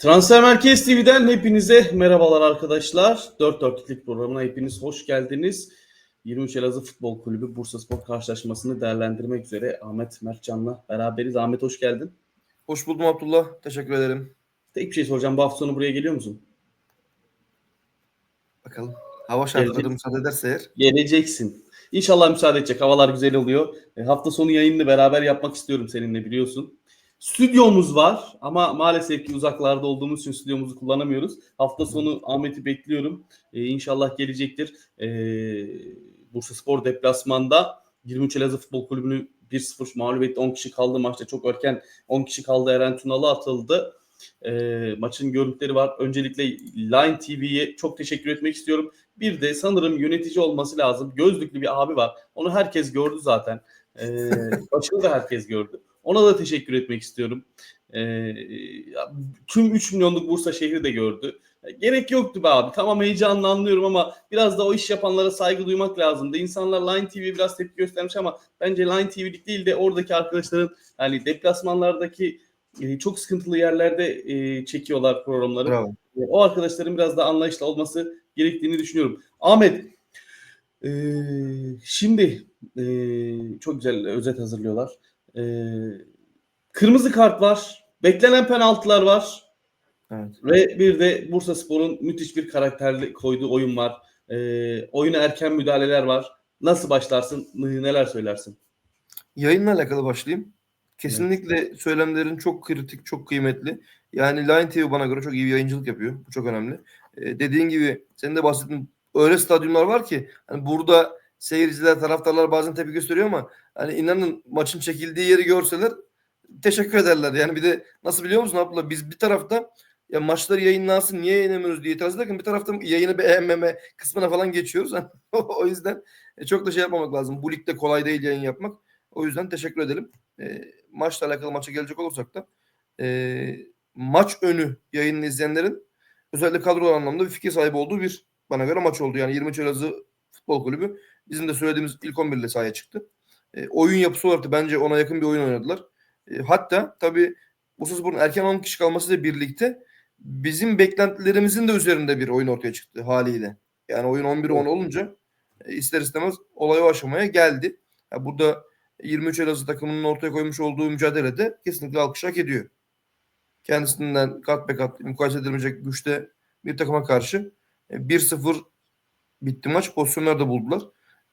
Transfer Merkez TV'den hepinize merhabalar arkadaşlar. 4 dörtlük programına hepiniz hoş geldiniz. 23 Elazığ Futbol Kulübü Bursa Spor karşılaşmasını değerlendirmek üzere Ahmet Mertcan'la beraberiz. Ahmet hoş geldin. Hoş buldum Abdullah. Teşekkür ederim. Tek bir şey soracağım. Bu hafta sonu buraya geliyor musun? Bakalım. Hava şartları müsaade ederse eğer. Geleceksin. İnşallah müsaade edecek. Havalar güzel oluyor. E, hafta sonu yayınını beraber yapmak istiyorum seninle biliyorsun. Stüdyomuz var ama maalesef ki uzaklarda olduğumuz için stüdyomuzu kullanamıyoruz. Hafta sonu Ahmet'i bekliyorum. E, inşallah gelecektir. E, Bursa Spor deplasmanda 23 Elazığ Futbol Kulübü'nü 1-0 mağlup etti. 10 kişi kaldı maçta. Çok erken 10 kişi kaldı. Eren Tunalı atıldı. E, maçın görüntüleri var. Öncelikle Line TV'ye çok teşekkür etmek istiyorum. Bir de sanırım yönetici olması lazım. Gözlüklü bir abi var. Onu herkes gördü zaten. Ee, başını da herkes gördü. Ona da teşekkür etmek istiyorum. Ya, tüm 3 milyonluk Bursa şehri de gördü. Gerek yoktu be abi. Tamam heyecanlı anlıyorum ama biraz da o iş yapanlara saygı duymak lazımdı. İnsanlar Line TV biraz tepki göstermiş ama bence Line TV'lik değil de oradaki arkadaşların yani deplasmanlardaki e, çok sıkıntılı yerlerde e, çekiyorlar programları. Bravo. E, O arkadaşların biraz daha anlayışlı olması gerektiğini düşünüyorum. Ahmet, e, şimdi e, çok güzel özet hazırlıyorlar. E, kırmızı kart var, beklenen penaltılar var Evet. ve bir de Bursa Spor'un müthiş bir karakterli koyduğu oyun var. E, oyuna erken müdahaleler var. Nasıl başlarsın, neler söylersin? Yayınla alakalı başlayayım. Kesinlikle söylemlerin çok kritik, çok kıymetli. Yani Line TV bana göre çok iyi bir yayıncılık yapıyor. Bu çok önemli. Ee, dediğin gibi senin de bahsettiğin öyle stadyumlar var ki hani burada seyirciler, taraftarlar bazen tepki gösteriyor ama hani inanın maçın çekildiği yeri görseler teşekkür ederler. Yani bir de nasıl biliyor musun abla biz bir tarafta ya maçları yayınlansın niye yayınlamıyoruz diye itiraz ederken bir tarafta yayını beğenmeme kısmına falan geçiyoruz. o yüzden e, çok da şey yapmamak lazım. Bu ligde kolay değil yayın yapmak. O yüzden teşekkür edelim. E, maçla alakalı maça gelecek olursak da e, maç önü yayını izleyenlerin özellikle kadro anlamda bir fikir sahibi olduğu bir bana göre maç oldu. Yani 23 Elazığ Futbol Kulübü bizim de söylediğimiz ilk 11 ile sahaya çıktı. E, oyun yapısı olarak da bence ona yakın bir oyun oynadılar. E, hatta tabii Bursaspor'un erken 10 kişi kalmasıyla birlikte bizim beklentilerimizin de üzerinde bir oyun ortaya çıktı haliyle. Yani oyun 11-10 olunca e, ister istemez olay o aşamaya geldi. Ya burada 23 Elazığ takımının ortaya koymuş olduğu mücadelede kesinlikle alkış hak ediyor. Kendisinden kat be kat mukayese edilemeyecek güçte bir takıma karşı e, 1-0 bitti maç. Pozisyonlar da buldular.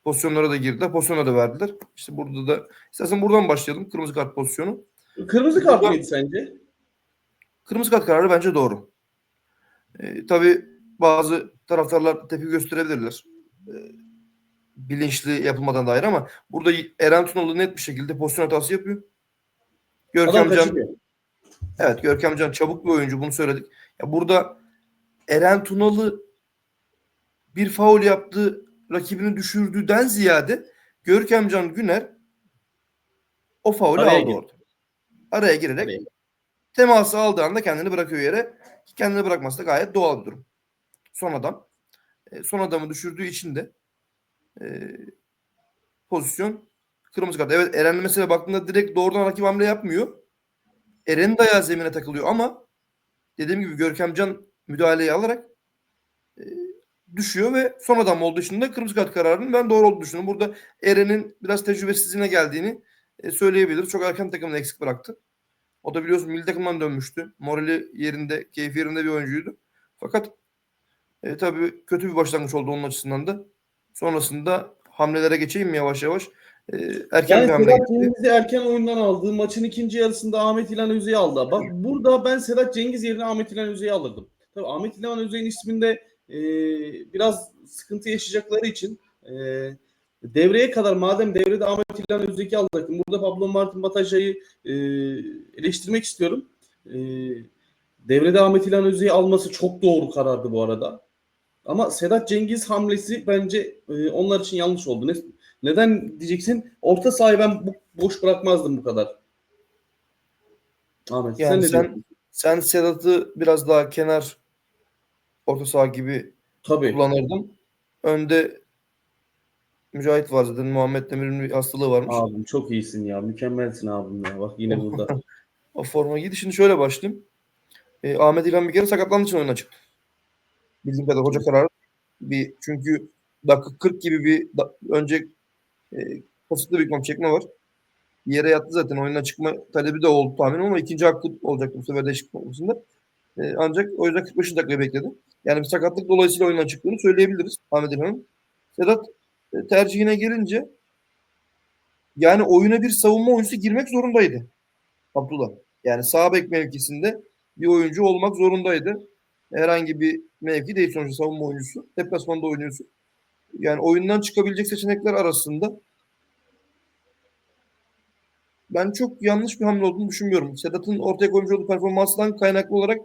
Pozisyonlara da girdiler. Pozisyonlara da verdiler. İşte burada da istersen buradan başlayalım. Kırmızı kart pozisyonu. Kırmızı kart mıydı sence? Kırmızı kart kararı bence doğru. E, tabii bazı taraftarlar tepki gösterebilirler. E, bilinçli yapılmadan dair ama burada Eren Tunalı net bir şekilde pozisyon hatası yapıyor. Görkem Can. Evet Görkem Can çabuk bir oyuncu bunu söyledik. Ya burada Eren Tunalı bir faul yaptı, rakibini düşürdüğüden ziyade Görkem Can Güner o faulü Araya aldı girdi. orada. Araya girerek Araya teması aldığı anda kendini bırakıyor yere. Kendini bırakması da gayet doğal bir durum. Son adam. E, son adamı düşürdüğü için de e, pozisyon kırmızı kart. Evet Eren mesela baktığında direkt doğrudan rakip hamle yapmıyor. Eren'in de ayağı zemine takılıyor ama dediğim gibi Görkem Can müdahaleyi alarak düşüyor ve son adam olduğu için de kırmızı kart kararının ben doğru olduğunu düşünüyorum. Burada Eren'in biraz tecrübesizliğine geldiğini e, söyleyebiliriz. Çok erken takımını eksik bıraktı. O da biliyorsun milli takımdan dönmüştü. Morali yerinde, keyfi yerinde bir oyuncuydu. Fakat e, tabii kötü bir başlangıç oldu onun açısından da. Sonrasında hamlelere geçeyim mi yavaş yavaş? E, erken Yani Sedat. Cengiz'i erken oyundan aldı. Maçın ikinci yarısında Ahmet İlhan Özey'i aldı. Bak burada ben Sedat Cengiz yerine Ahmet İlhan Özey'i alırdım. Tabii Ahmet İlhan Özey'in isminde e, biraz sıkıntı yaşayacakları için e, devreye kadar madem devrede Ahmet İlhan Özey'i alacaktım. Burada Pablo Martin Bataja'yı e, eleştirmek istiyorum. E, devrede Ahmet İlhan Özey'i alması çok doğru karardı bu arada. Ama Sedat Cengiz hamlesi bence e, onlar için yanlış oldu. Ne, neden diyeceksin? Orta sahayı ben bu, boş bırakmazdım bu kadar. Ahmet Yani sen sen-? Sen Sedat'ı biraz daha kenar orta saha gibi Tabii. kullanırdın. Önde Mücahit var zaten. Muhammed Demir'in bir hastalığı varmış. Abim çok iyisin ya. Mükemmelsin abim ya. Bak yine burada. O forma giydi. Şimdi şöyle başlayayım. E, Ahmet İlhan bir kere sakatlandığı için oyuna çıktı. Bildiğim kadar hoca kararı bir çünkü dakika 40 gibi bir da, önce e, kasıtlı bir kom çekme var. Yere yattı zaten oyuna çıkma talebi de oldu tahminim ama ikinci hakkı olacaktı bu sefer değişiklik konusunda. E, ancak o yüzden 45 dakika bekledi. Yani bir sakatlık dolayısıyla oyundan çıktığını söyleyebiliriz Ahmet İlhan'ın. Sedat e, tercihine gelince yani oyuna bir savunma oyuncusu girmek zorundaydı. Abdullah. Yani sağ bek mevkisinde bir oyuncu olmak zorundaydı. Herhangi bir mevki değil sonuçta savunma oyuncusu. Deplasmanda oynuyorsun. Yani oyundan çıkabilecek seçenekler arasında ben çok yanlış bir hamle olduğunu düşünmüyorum. Sedat'ın ortaya koymuş olduğu performansından kaynaklı olarak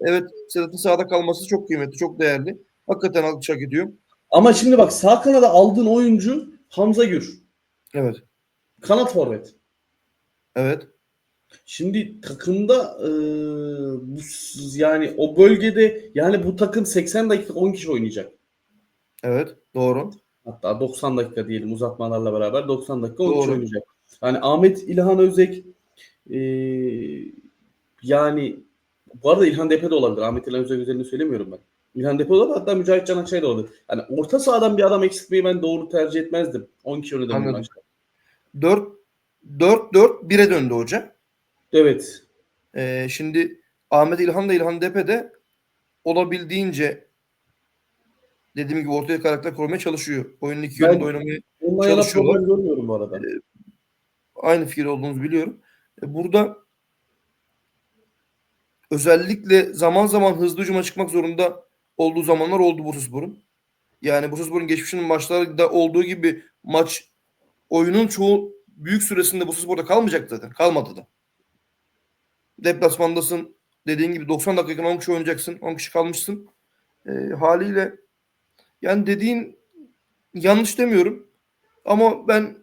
evet Sedat'ın sahada kalması çok kıymetli, çok değerli. Hakikaten alkış hak ediyor. Ama şimdi bak sağ kanada aldığın oyuncu Hamza Gür. Evet. Kanat forvet. Evet. Şimdi takımda e, bu, yani o bölgede yani bu takım 80 dakika 10 kişi oynayacak. Evet. Doğru. Hatta 90 dakika diyelim uzatmalarla beraber 90 dakika 10 kişi oynayacak. Yani Ahmet İlhan Özek e, yani bu arada İlhan Depe de olabilir. Ahmet İlhan Özek üzerinde söylemiyorum ben. İlhan Depe olabilir hatta Mücahit Can Akçay da olabilir. Yani orta sahadan bir adam eksiltmeyi ben doğru tercih etmezdim. 10 kişi bu Anladım. maçta. 4 4 4 1'e döndü hoca. Evet. Ee, şimdi Ahmet İlhan da İlhan Depe de olabildiğince dediğim gibi ortaya karakter kurmaya çalışıyor. Oyunun iki Ben- yönünde yana Çalışıyorlar. problem görmüyorum bu arada. aynı fikir olduğunuzu biliyorum. E, Burada özellikle zaman zaman hızlı hücuma çıkmak zorunda olduğu zamanlar oldu Bursaspor'un. Yani Bursaspor'un geçmişinin maçlarda olduğu gibi maç oyunun çoğu büyük süresinde Bursaspor'da kalmayacak zaten. Kalmadı da. Deplasmandasın. Dediğin gibi 90 dakika 10 kişi oynayacaksın. 10 kişi kalmışsın. E, haliyle yani dediğin yanlış demiyorum. Ama ben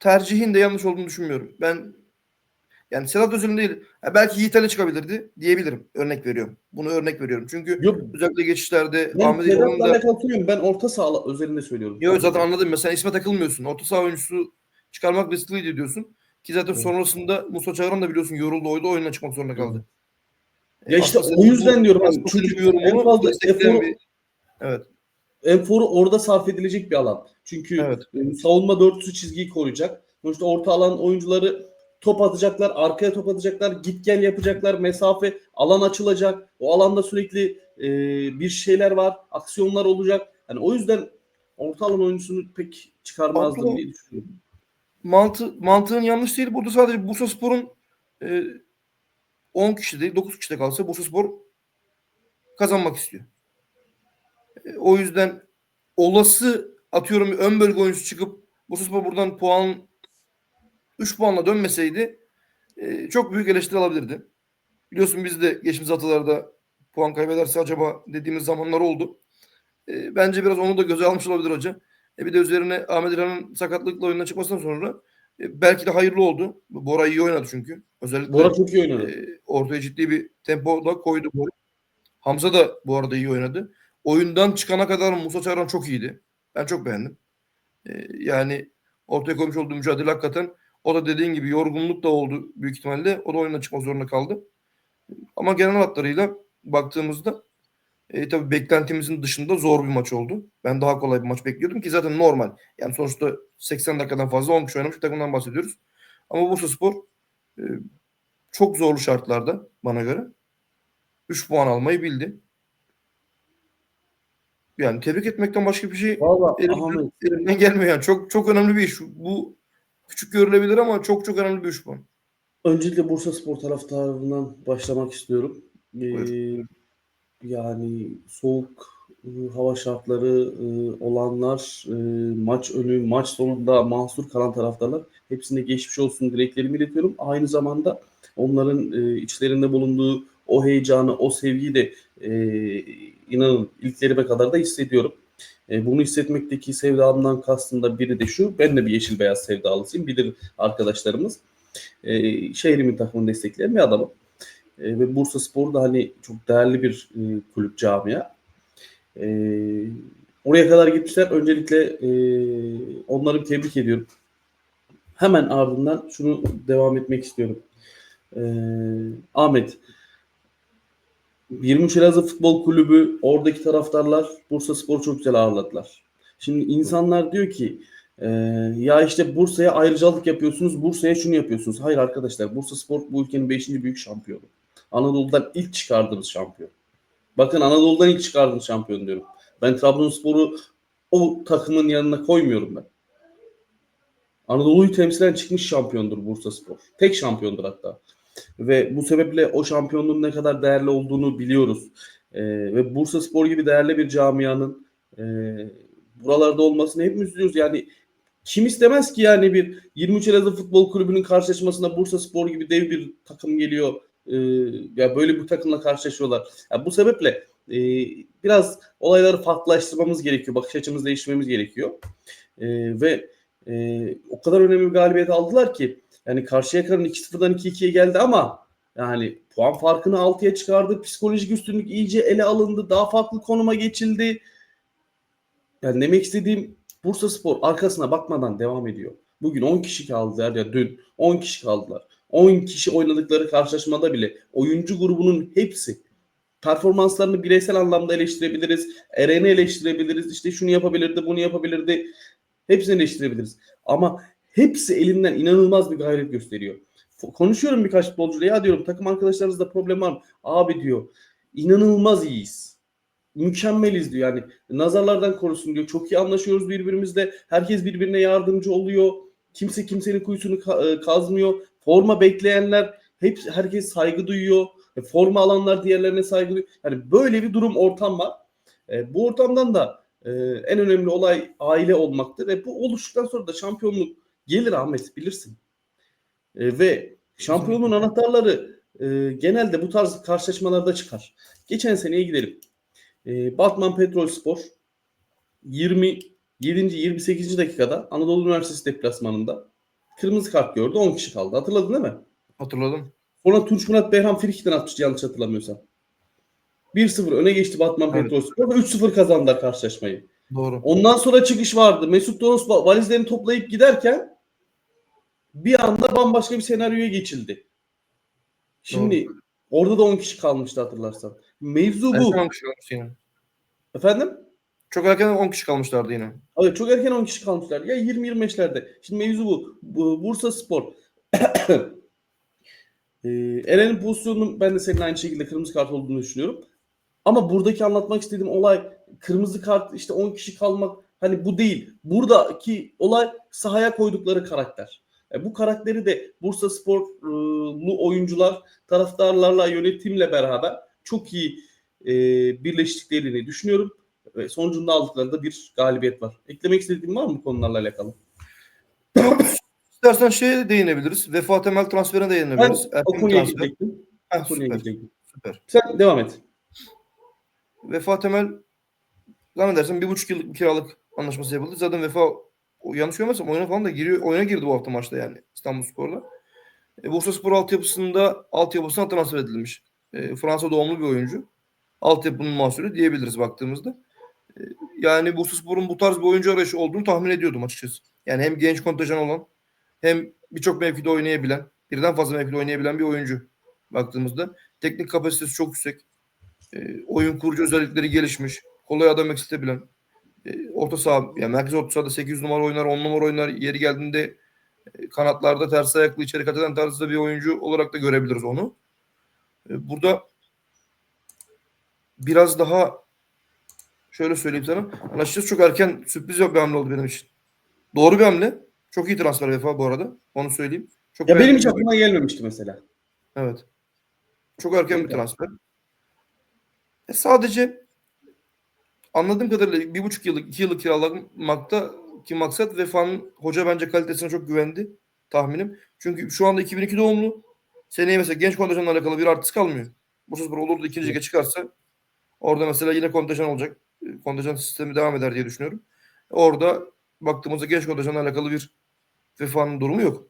tercihin de yanlış olduğunu düşünmüyorum. Ben yani Sedat Özil'in değil. ha belki Yiğit Ali çıkabilirdi diyebilirim. Örnek veriyorum. Bunu örnek veriyorum. Çünkü Yok özellikle geçişlerde ben Ahmet İlhan'ın da alakalı söylüyorum. Ben orta saha özelinde söylüyorum. Yok zaten anladım. Mesela isme takılmıyorsun. Orta saha oyuncusu çıkarmak riskliydi diyorsun. Ki zaten Evet. sonrasında Musa Çağıran da biliyorsun yoruldu. Oydu oyuna çıkmak zorunda kaldı. Ya işte Aslında o yüzden bu- diyorum. senin çocuk en fazla eforu, bir- Evet. eforu orada sarf edilecek bir alan. Çünkü Evet. e, savunma dörtlüsü çizgiyi koruyacak. Sonuçta orta alan oyuncuları top atacaklar, arkaya top atacaklar, git gel yapacaklar, mesafe, alan açılacak. O alanda sürekli e, bir şeyler var, aksiyonlar olacak. Yani o yüzden orta alan oyuncusunu pek çıkarmazdım Haklı. diye düşünüyorum. Mantı, mantığın yanlış değil. Burada sadece Bursaspor'un e, 10 kişi değil 9 kişi de kalsa Bursaspor kazanmak istiyor. E, o yüzden olası atıyorum ön bölge oyuncusu çıkıp Bursaspor buradan puan 3 puanla dönmeseydi e, çok büyük eleştiri alabilirdi. Biliyorsun biz de geçmiş haftalarda puan kaybederse acaba dediğimiz zamanlar oldu. E, bence biraz onu da göze almış olabilir hoca. E, bir de üzerine Ahmet İlhan'ın sakatlıkla oyundan çıkmasından sonra e, belki de hayırlı oldu. Bora iyi oynadı çünkü. Özellikle Bora çok iyi oynadı. e, ortaya ciddi bir tempo da koydu. Bora. Hamza da bu arada iyi oynadı. Oyundan çıkana kadar Musa Çağran çok iyiydi. Ben çok beğendim. E, yani ortaya koymuş olduğu mücadele hakikaten o da dediğin gibi yorgunluk da oldu büyük ihtimalle. O da oyundan çıkmak zorunda kaldı. Ama genel hatlarıyla baktığımızda e, tabii beklentimizin dışında zor bir maç oldu. Ben daha kolay bir maç bekliyordum ki zaten normal. Yani sonuçta 80 dakikadan fazla 10 kişi oynamış bir takımdan bahsediyoruz. Ama Bursaspor e, çok zorlu şartlarda bana göre 3 puan almayı bildi. Yani tebrik etmekten başka bir şey Valla elimden, elimden gelmiyor. Yani çok çok önemli bir iş. Bu küçük görülebilir ama çok çok önemli bir 3 puan. öncelikle Bursa Spor taraftarından başlamak istiyorum. Ee, yani soğuk e, hava şartları e, olanlar, e, maç önü, maç sonunda mahsur kalan taraftarlar hepsine geçmiş olsun dileklerimi iletiyorum. Aynı zamanda onların e, içlerinde bulunduğu o heyecanı, o sevgiyi de e, inanın ilklerime kadar da hissediyorum. E, bunu hissetmekteki sevdamdan kastım da biri de şu. Ben de bir yeşil beyaz sevdalısıyım. Bilir arkadaşlarımız. E, şehrimin takımını destekleyen bir adamım. E, ve Bursa Spor da hani çok değerli bir e, kulüp camia. E, oraya kadar gitmişler. Öncelikle e, onları tebrik ediyorum. Hemen ardından şunu devam etmek istiyorum. E, Ahmet, 23 Elazığ Futbol Kulübü, oradaki taraftarlar Bursa Spor'u çok güzel ağırladılar. Şimdi insanlar diyor ki e, ya işte Bursa'ya ayrıcalık yapıyorsunuz, Bursa'ya şunu yapıyorsunuz. Hayır arkadaşlar Bursa Spor bu ülkenin 5. büyük şampiyonu. Anadolu'dan ilk çıkardığımız şampiyon. Bakın Anadolu'dan ilk çıkardığımız şampiyon diyorum. Ben Trabzonspor'u o takımın yanına koymuyorum ben. Anadolu'yu temsilen çıkmış şampiyondur Bursa Spor. Tek şampiyondur hatta. Ve bu sebeple o şampiyonluğun ne kadar değerli olduğunu biliyoruz. Ee, ve Bursa Spor gibi değerli bir camianın e, buralarda olmasını hepimiz diyoruz. Yani kim istemez ki yani bir 23 Elazığ Futbol Kulübü'nün karşılaşmasında Bursa Spor gibi dev bir takım geliyor. Ee, ya böyle bir takımla karşılaşıyorlar. Ya bu sebeple e, biraz olayları farklılaştırmamız gerekiyor. Bakış açımızı değiştirmemiz gerekiyor. Ee, ve e, o kadar önemli bir galibiyet aldılar ki yani Karşıyaka'nın 2-0'dan 2-2'ye geldi ama yani puan farkını 6'ya çıkardı. Psikolojik üstünlük iyice ele alındı. Daha farklı konuma geçildi. Yani demek istediğim Bursa Spor arkasına bakmadan devam ediyor. Bugün 10 kişi kaldılar ya dün 10 kişi kaldılar. 10 kişi oynadıkları karşılaşmada bile oyuncu grubunun hepsi performanslarını bireysel anlamda eleştirebiliriz. Eren'i eleştirebiliriz. İşte şunu yapabilirdi, bunu yapabilirdi. Hepsini eleştirebiliriz. Ama hepsi elinden inanılmaz bir gayret gösteriyor. Konuşuyorum birkaç futbolcuyla ya diyorum takım arkadaşlarınızda problem var mı? Abi diyor inanılmaz iyiyiz. Mükemmeliz diyor yani nazarlardan korusun diyor. Çok iyi anlaşıyoruz birbirimizle. Herkes birbirine yardımcı oluyor. Kimse kimsenin kuyusunu e, kazmıyor. Forma bekleyenler hep herkes saygı duyuyor. E, Forma alanlar diğerlerine saygı duyuyor. Yani böyle bir durum ortam var. E, bu ortamdan da e, en önemli olay aile olmaktır. Ve bu oluştuktan sonra da şampiyonluk gelir Ahmet bilirsin. E, ve şampiyonluğun anahtarları e, genelde bu tarz karşılaşmalarda çıkar. Geçen seneye gidelim. E, Batman Petrol Spor 27. 28. dakikada Anadolu Üniversitesi deplasmanında kırmızı kart gördü. 10 kişi kaldı. Hatırladın değil mi? Hatırladım. Sonra Tunç Murat Behram Frikik'ten atmıştı yanlış hatırlamıyorsam. 1-0 öne geçti Batman Evet. Petrol Spor ve 3-0 kazandılar karşılaşmayı. Doğru. Ondan sonra çıkış vardı. Mesut va- valizlerini toplayıp giderken bir anda bambaşka bir senaryoya geçildi. Şimdi orada da 10 kişi kalmıştı hatırlarsan. Mevzu bu. son 10 kişi kalmıştı yine. Efendim? Çok erken 10 kişi kalmışlardı yine. Evet çok erken 10 kişi kalmışlar. Ya 20-25'lerde. Şimdi mevzu bu. bu Bursa Spor. ee, Eren'in pozisyonunun ben de senin aynı şekilde kırmızı kart olduğunu düşünüyorum. Ama buradaki anlatmak istediğim olay kırmızı kart işte 10 kişi kalmak hani bu değil. Buradaki olay sahaya koydukları karakter. E, bu karakteri de Bursa Sporlu oyuncular taraftarlarla yönetimle beraber çok iyi e, birleştiklerini düşünüyorum. Ve sonucunda aldıkları da bir galibiyet var. Eklemek istediğin var mı bu konularla alakalı? İstersen şeye değinebiliriz. Vefa Temel transferine değinebiliriz. Ben o Erken konuya transfer. gidecektim. Heh, O konuya süper, gidecektim. süper. Sen devam et. Vefa Temel zannedersem bir buçuk yıllık bir kiralık anlaşması yapıldı. Zaten Vefa o, yanlış görmezsem oyuna falan da giriyor. Oyuna girdi bu hafta maçta yani İstanbul Spor'la. E, Bursa Spor altyapısında altyapısına transfer edilmiş. E, Fransa doğumlu bir oyuncu. Altyapının mahsulü diyebiliriz baktığımızda. E, yani Bursa Spor'un bu tarz bir oyuncu arayışı olduğunu tahmin ediyordum açıkçası. Yani hem genç kontenjan olan hem birçok mevkide oynayabilen, birden fazla mevkide oynayabilen bir oyuncu baktığımızda. Teknik kapasitesi çok yüksek. E, oyun kurucu özellikleri gelişmiş. Kolay adam eksiltebilen. E, orta saha, yani merkez orta sahada 8 numara oynar, 10 numara oynar. Yeri geldiğinde e, kanatlarda ters ayaklı içeri kat eden tarzda bir oyuncu olarak da görebiliriz onu. E, burada biraz daha şöyle söyleyeyim sana. Açıkçası çok erken sürpriz bir hamle oldu benim için. Doğru bir hamle. Çok iyi transfer Vefa bu arada. Onu söyleyeyim. Çok Ya benim hiç aklıma gelmemişti mesela. Evet. Çok erken bir transfer. E sadece anladığım kadarıyla bir buçuk yıllık, iki yıllık kiralamakta ki maksat Vefa'nın hoca bence kalitesine çok güvendi tahminim. Çünkü şu anda 2002 doğumlu. Seneye mesela genç kontenjanla alakalı bir artısı kalmıyor. Bu spor olur da ikinci lige çıkarsa orada mesela yine kontenjan olacak. E, Kontenjan sistemi devam eder diye düşünüyorum. Orada baktığımızda genç kontenjanla alakalı bir Vefa'nın durumu yok.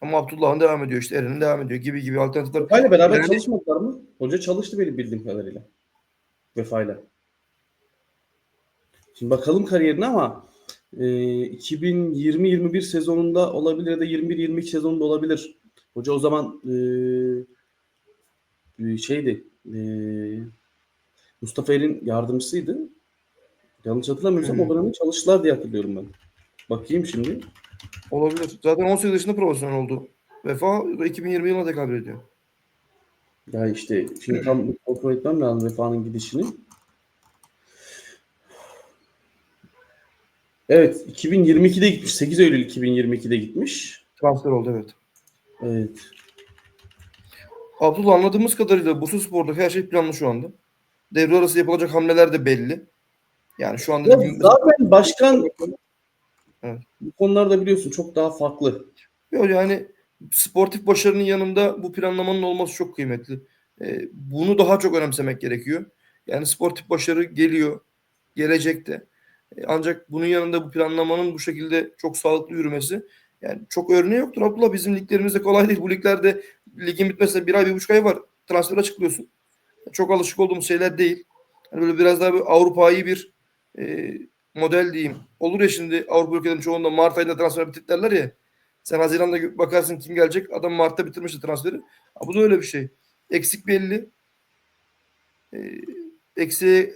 Ama Abdullah'ın devam ediyor işte Eren'in devam ediyor gibi gibi alternatifler. Vefa'yla beraber Yani- çalışmadılar mı? Hoca çalıştı benim bildiğim kadarıyla. Vefa'yla. Şimdi bakalım kariyerine ama e, 2020-21 sezonunda olabilir ya da 21-22 sezonunda olabilir. Hoca o zaman e, e, şeydi Ee, Mustafa Er'in yardımcısıydı. Yanlış hatırlamıyorsam Hı. o dönemde çalıştılar diye hatırlıyorum ben. Bakayım şimdi. Olabilir. Zaten 18 yaşında profesyonel oldu. Vefa 2020 yılına tekabül ediyor. Ya işte şimdi tam kontrol etmem lazım Vefa'nın gidişini. Evet 2022'de gitmiş. 8 Eylül 2022'de gitmiş. Transfer oldu evet. Evet. Abdullah anladığımız kadarıyla Bursa Spor'daki her şey planlı şu anda. Devre arası yapılacak hamleler de belli. Yani şu anda Ya zaten başkan Evet. bu konularda biliyorsun çok daha farklı. Yok yani sportif başarının yanında bu planlamanın olması çok kıymetli. Ee, bunu daha çok önemsemek gerekiyor. Yani sportif başarı geliyor, gelecekte. Ancak bunun yanında bu planlamanın bu şekilde çok sağlıklı yürümesi yani çok örneği yoktur Abdullah. Bizim liglerimizde kolay değil. Bu liglerde ligin bitmesine bir ay, bir buçuk ay var. Transfer açıklıyorsun. Çok alışık olduğumuz şeyler değil. Hani böyle biraz daha bir Avrupa'yı bir e, model diyeyim. Olur ya şimdi Avrupa ülkelerinin çoğunda Mart ayında transfer bitir derler ya. Sen Haziran'da bakarsın kim gelecek. Adam Mart'ta bitirmişti transferi. Ha, bu da öyle bir şey. Eksik belli. E, eksiğe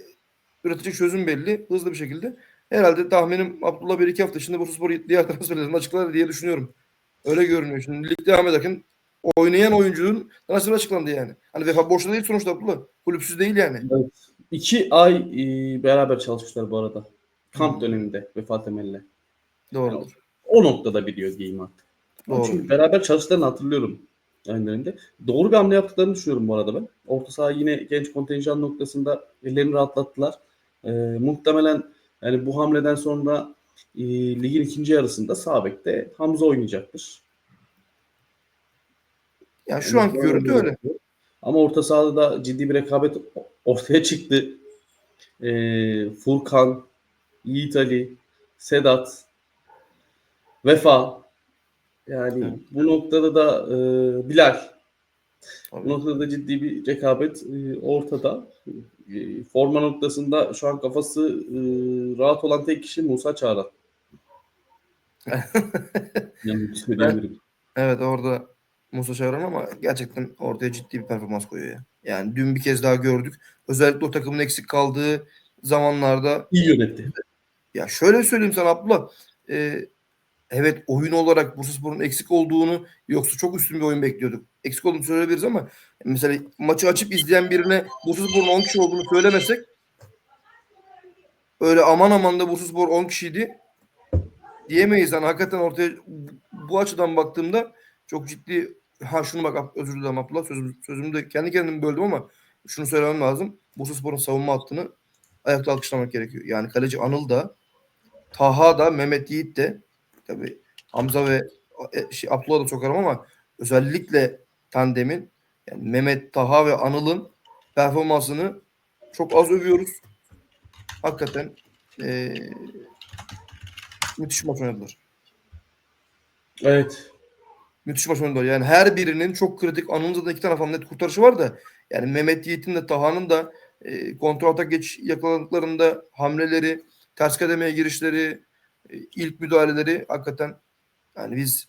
üretecek çözüm belli. Hızlı bir şekilde. Herhalde tahminim Abdullah bir iki hafta içinde Bursaspor diğer transferlerini açıklar diye düşünüyorum. Öyle görünüyor. Şimdi lig devam ederken oynayan oyuncunun transferi açıklandı yani. Hani vefa boşta değil sonuçta Abdullah. Kulüpsüz değil yani. Evet. İki ay e, beraber çalışmışlar bu arada. Kamp döneminde Vefa Temel'le. Doğru. O noktada biliyor diyeyim artık. Doğru. Çünkü beraber çalıştıklarını hatırlıyorum dönemde. Doğru bir hamle yaptıklarını düşünüyorum bu arada ben. Orta saha yine genç kontenjan noktasında ellerini rahatlattılar. Ee, muhtemelen yani bu hamleden sonra e, ligin ikinci yarısında sağ bekte Hamza oynayacaktır. Yani şu anki görüntü öyle. Ama orta sahada da ciddi bir rekabet ortaya çıktı. Ee, Furkan, Yiğit Ali, Sedat, Vefa. Yani Evet. bu noktada da e, Bilal. Tabii. Bu noktada da ciddi bir rekabet e, ortada. E, forma noktasında şu an kafası e, rahat olan tek kişi Musa Çağran. Yani. Evet orada Musa Çağıran ama gerçekten ortaya ciddi bir performans koyuyor ya. Yani dün bir kez daha gördük. Özellikle o takımın eksik kaldığı zamanlarda İyi yönetti. ya şöyle söyleyeyim sana Abdullah. Ee, evet oyun olarak Bursaspor'un eksik olduğunu yoksa çok üstün bir oyun bekliyorduk. Eksik olduğunu söyleyebiliriz ama mesela maçı açıp izleyen birine Bursaspor'un 10 kişi olduğunu söylemesek öyle aman aman da Bursaspor 10 kişiydi diyemeyiz. Yani hakikaten ortaya bu açıdan baktığımda çok ciddi ha şunu bak özür dilerim Abdullah sözüm, sözümü de kendi kendimi böldüm ama şunu söylemem lazım. Bursaspor'un savunma hattını ayakta alkışlamak gerekiyor. Yani kaleci Anıl da Taha da Mehmet Yiğit de tabi Hamza ve e, şey, Abdullah da sokarım ama özellikle tandemin yani Mehmet Taha ve Anıl'ın performansını çok az övüyoruz. Hakikaten eee müthiş maç oynadılar. Evet. Müthiş maç oynadılar. Yani her birinin çok kritik Anıl'ın da iki tane falan net kurtarışı var da yani Mehmet Yiğit'in de Taha'nın da e, kontrol atak geç yakaladıklarında hamleleri, ters kademeye girişleri, ilk müdahaleleri hakikaten yani biz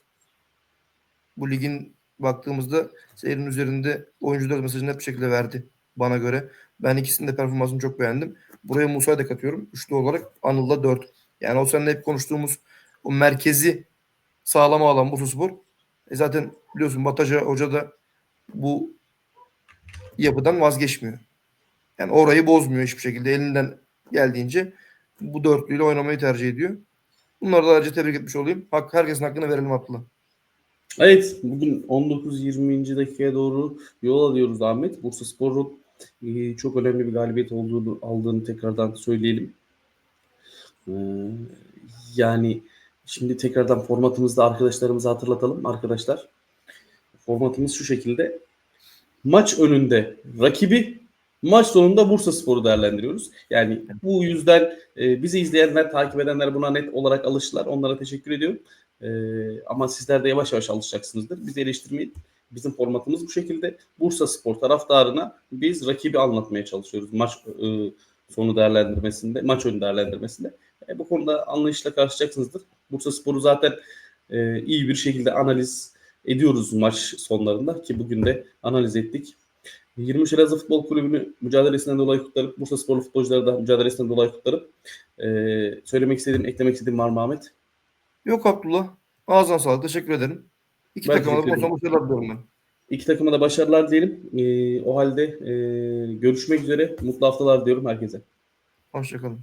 bu ligin baktığımızda seyrin üzerinde oyuncular mesajını hep bir şekilde verdi bana göre. Ben ikisinin de performansını çok beğendim. Buraya Musa'yı da katıyorum. Üçlü olarak Anıl'la dört. Yani o seninle hep konuştuğumuz o merkezi sağlama alan Bursaspor. E zaten biliyorsun Bataja Hoca da bu yapıdan vazgeçmiyor. Yani orayı bozmuyor hiçbir şekilde. Elinden geldiğince bu dörtlüyle oynamayı tercih ediyor. Bunları da ayrıca tebrik etmiş olayım. Hak, herkesin hakkını verelim Abdullah. Evet, bugün 19-20. dakikaya doğru yol alıyoruz Ahmet. Bursa Spor'un e, çok önemli bir galibiyet olduğunu aldığını tekrardan söyleyelim. Ee, yani şimdi tekrardan formatımızda arkadaşlarımıza hatırlatalım arkadaşlar. Formatımız şu şekilde. Maç önünde rakibi, maç sonunda Bursa Spor'u değerlendiriyoruz. Yani bu yüzden e, bizi izleyenler, takip edenler buna net olarak alıştılar. Onlara teşekkür ediyorum. Ee, ama sizler de yavaş yavaş alışacaksınızdır. Bizi eleştirmeyin. Bizim formatımız bu şekilde. Bursa Spor taraftarına biz rakibi anlatmaya çalışıyoruz. Maç e, sonu değerlendirmesinde, maç önü değerlendirmesinde. E, bu konuda anlayışla karşılayacaksınızdır. Bursa Spor'u zaten e, iyi bir şekilde analiz ediyoruz maç sonlarında ki bugün de analiz ettik. 23 Elazığ Futbol Kulübü'nü mücadelesinden dolayı kutlarıp Bursa Sporlu futbolcuları da mücadelesinden dolayı kutlarıp e, söylemek istediğim, eklemek istediğim var mı Ahmet? Yok Abdullah. Ağzına sağlık. Teşekkür ederim. İki Ben takıma da başarılar diliyorum ben. İki takıma da başarılar diyelim. E, o halde e, görüşmek üzere. Mutlu haftalar diyorum herkese. Hoşçakalın.